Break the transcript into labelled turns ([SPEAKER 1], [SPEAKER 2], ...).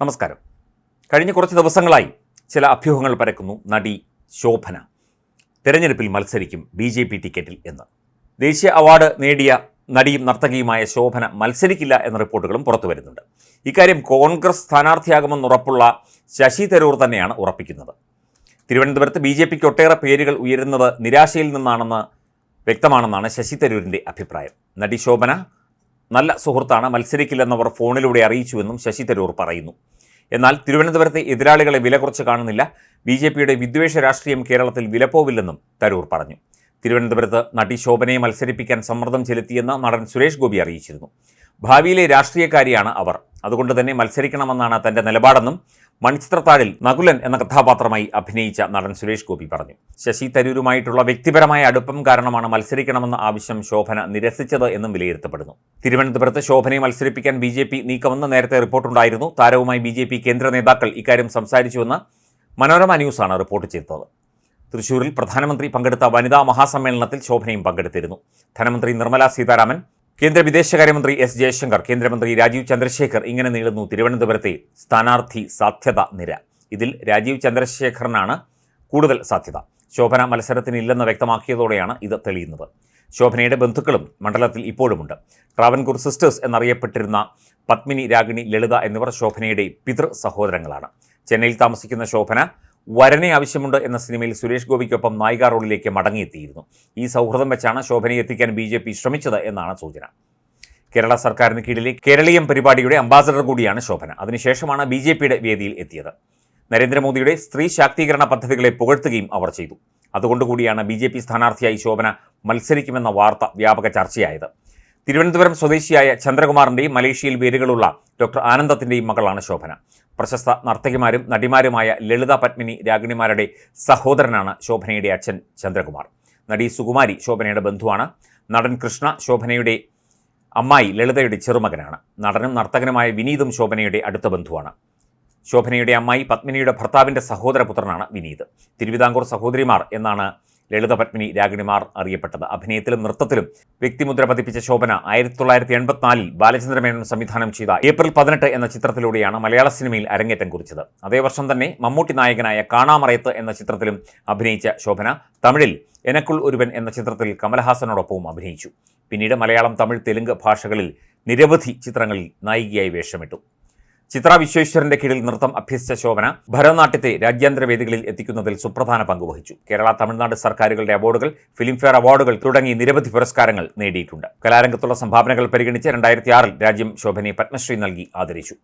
[SPEAKER 1] നമസ്കാരം. കഴിഞ്ഞ കുറച്ച് ദിവസങ്ങളായി ചില അഭ്യൂഹങ്ങൾ പരക്കുന്നു നടി ശോഭന. തെരഞ്ഞെടുപ്പിൽ മത്സരിക്കും ബി ജെ പി ടിക്കറ്റിൽ എന്ന്. ദേശീയ അവാർഡ് നേടിയ നടിയും നർത്തകിയുമായ ശോഭന മത്സരിക്കില്ല എന്ന റിപ്പോർട്ടുകളും പുറത്തു വരുന്നുണ്ട്. ഇക്കാര്യം കോൺഗ്രസ് സ്ഥാനാർത്ഥിയാകുമെന്നുറപ്പുള്ള ശശി തരൂർ തന്നെയാണ് ഉറപ്പിക്കുന്നത്. തിരുവനന്തപുരത്ത് ബി ജെ പിക്ക് ഒട്ടേറെ പേരുകൾ ഉയരുന്നത് നിരാശയിൽ നിന്നാണെന്ന് വ്യക്തമാണെന്നാണ് ശശി തരൂരിന്റെ അഭിപ്രായം. നടി ശോഭന നല്ല സുഹൃത്താണ് മത്സരിക്കില്ലെന്നവർ ഫോണിലൂടെ അറിയിച്ചുവെന്നും ശശി തരൂർ പറയുന്നു. എന്നാൽ തിരുവനന്തപുരത്തെ എതിരാളികളെ വില കുറച്ച് കാണുന്നില്ല. ബി ജെ പിയുടെ വിദ്വേഷ രാഷ്ട്രീയം കേരളത്തിൽ വിലപ്പോവില്ലെന്നും തരൂർ പറഞ്ഞു. തിരുവനന്തപുരത്ത് നടി ശോഭനയെ മത്സരിപ്പിക്കാൻ സമ്മർദ്ദം ചെലുത്തിയെന്ന് നടൻ സുരേഷ് ഗോപി അറിയിച്ചിരുന്നു. ഭാവിയിലെ രാഷ്ട്രീയക്കാരിയാണ് അവർ. അതുകൊണ്ട് തന്നെ മത്സരിക്കണമെന്നാണ് തന്റെ നിലപാടെന്നും മണിച്ചിത്രത്താഴിൽ നകുലൻ എന്ന കഥാപാത്രമായി അഭിനയിച്ച നടൻ സുരേഷ് ഗോപി പറഞ്ഞു. ശശി തരൂരുമായിട്ടുള്ള വ്യക്തിപരമായ അടുപ്പം കാരണമാണ് മത്സരിക്കണമെന്ന ആവശ്യം ശോഭന നിരസിച്ചത് എന്നും വിലയിരുത്തപ്പെടുന്നു. തിരുവനന്തപുരത്ത് ശോഭനയെ മത്സരിപ്പിക്കാൻ ബി ജെ പി നീക്കമെന്ന് നേരത്തെ റിപ്പോർട്ടുണ്ടായിരുന്നു. താരവുമായി ബി ജെ പി കേന്ദ്ര നേതാക്കൾ ഇക്കാര്യം സംസാരിച്ചുവെന്ന് മനോരമ ന്യൂസാണ് റിപ്പോർട്ട് ചെയ്തത്. തൃശൂരിൽ പ്രധാനമന്ത്രി പങ്കെടുത്ത വനിതാ മഹാസമ്മേളനത്തിൽ ശോഭനയും പങ്കെടുത്തിരുന്നു. ധനമന്ത്രി നിർമ്മലാ സീതാരാമൻ കേന്ദ്ര വിദേശകാര്യമന്ത്രി എസ് ജയശങ്കർ കേന്ദ്രമന്ത്രി രാജീവ് ചന്ദ്രശേഖർ ഇങ്ങനെ നീളുന്നു തിരുവനന്തപുരത്തെ സ്ഥാനാർത്ഥി സാധ്യത നിര. ഇതിൽ രാജീവ് ചന്ദ്രശേഖറിനാണ് കൂടുതൽ സാധ്യത. ശോഭന മത്സരത്തിനില്ലെന്ന് വ്യക്തമാക്കിയതോടെയാണ് ഇത് തെളിയുന്നത്. ശോഭനയുടെ ബന്ധുക്കളും മണ്ഡലത്തിൽ ഇപ്പോഴുമുണ്ട്. ട്രാവൻകൂർ സിസ്റ്റേഴ്സ് എന്നറിയപ്പെട്ടിരുന്ന പത്മിനി രാഗിണി ലളിത എന്നിവർ ശോഭനയുടെ പിതൃ സഹോദരങ്ങളാണ്. ചെന്നൈയിൽ താമസിക്കുന്ന ശോഭന വരനെ ആവശ്യമുണ്ട് എന്ന സിനിമയിൽ സുരേഷ് ഗോപിക്കൊപ്പം നായിക റോളിലേക്ക് മടങ്ങിയെത്തിയിരുന്നു. ഈ സൗഹൃദം വെച്ചാണ് ശോഭനയെ എത്തിക്കാൻ ബി ജെ പി ശ്രമിച്ചത് എന്നാണ് സൂചന. കേരള സർക്കാരിന് കീഴിലെ കേരളീയം പരിപാടിയുടെ അംബാസഡർ കൂടിയാണ് ശോഭന. അതിനുശേഷമാണ് ബി ജെ പിയുടെ വേദിയിൽ എത്തിയത്. നരേന്ദ്രമോദിയുടെ സ്ത്രീ ശാക്തീകരണ പദ്ധതികളെ പുകഴ്ത്തുകയും അവർ ചെയ്തു. അതുകൊണ്ടുകൂടിയാണ് ബി ജെ പി സ്ഥാനാർത്ഥിയായി ശോഭന മത്സരിക്കുമെന്ന വാർത്ത വ്യാപക ചർച്ചയായത്. തിരുവനന്തപുരം സ്വദേശിയായ ചന്ദ്രകുമാറിന്റെയും മലേഷ്യയിൽ വേരുകളുള്ള ഡോക്ടർ ആനന്ദത്തിന്റെയും മകളാണ് ശോഭന. പ്രശസ്ത നർത്തകിമാരും നടിമാരുമായ ലളിത പത്മിനി രാഗിണിമാരുടെ സഹോദരനാണ് ശോഭനയുടെ അച്ഛൻ ചന്ദ്രകുമാർ. നടി സുകുമാരി ശോഭനയുടെ ബന്ധുവാണ്. നടൻ കൃഷ്ണ ശോഭനയുടെ അമ്മായി ലളിതയുടെ ചെറുമകനാണ്. നടനും നർത്തകനുമായ വിനീതും ശോഭനയുടെ അടുത്ത ബന്ധുവാണ്. ശോഭനയുടെ അമ്മായി പത്മിനിയുടെ ഭർത്താവിന്റെ സഹോദരപുത്രനാണ് വിനീത്. തിരുവിതാംകൂർ സഹോദരിമാർ എന്നാണ് ലളിത പത്മിനി രാഗിണിമാർ അറിയപ്പെട്ടത്. അഭിനയത്തിലും നൃത്തത്തിലും വ്യക്തിമുദ്ര പതിപ്പിച്ച ശോഭന ആയിരത്തി തൊള്ളായിരത്തി എൺപത്തിനാലിൽ ബാലചന്ദ്രമേനോൻ സംവിധാനം ചെയ്ത ഏപ്രിൽ പതിനെട്ട് എന്ന ചിത്രത്തിലൂടെയാണ് മലയാള സിനിമയിൽ അരങ്ങേറ്റം കുറിച്ചത്. അതേ വർഷം തന്നെ മമ്മൂട്ടി നായകനായ കാണാമറയത്ത് എന്ന ചിത്രത്തിലും അഭിനയിച്ച ശോഭന തമിഴിൽ എനക്കുൾ ഒരുവൻ എന്ന ചിത്രത്തിൽ കമലഹാസനോടൊപ്പവും അഭിനയിച്ചു. പിന്നീട് മലയാളം തമിഴ് തെലുങ്ക് ഭാഷകളിൽ നിരവധി ചിത്രങ്ങളിൽ നായികയായി വേഷമിട്ടു. ചിത്ര വിശ്വേശ്വരന്റെ കീഴിൽ നൃത്തം അഭ്യസിച്ച ശോഭന ഭരതനാട്യത്തെ രാജ്യാന്തര വേദികളിൽ എത്തിക്കുന്നതിൽ സുപ്രധാന പങ്കുവഹിച്ചു കേരള തമിഴ്നാട് സർക്കാരുകളുടെ അവാർഡുകൾ ഫിലിംഫെയർ അവാർഡുകൾ തുടങ്ങി നിരവധി പുരസ്കാരങ്ങൾ നേടിയിട്ടുണ്ട്. കലാരംഗത്തുള്ള സംഭാവനകൾ പരിഗണിച്ച് രണ്ടായിരത്തി ആറിൽ രാജ്യം ശോഭനയെ പത്മശ്രീ നൽകി ആദരിച്ചു.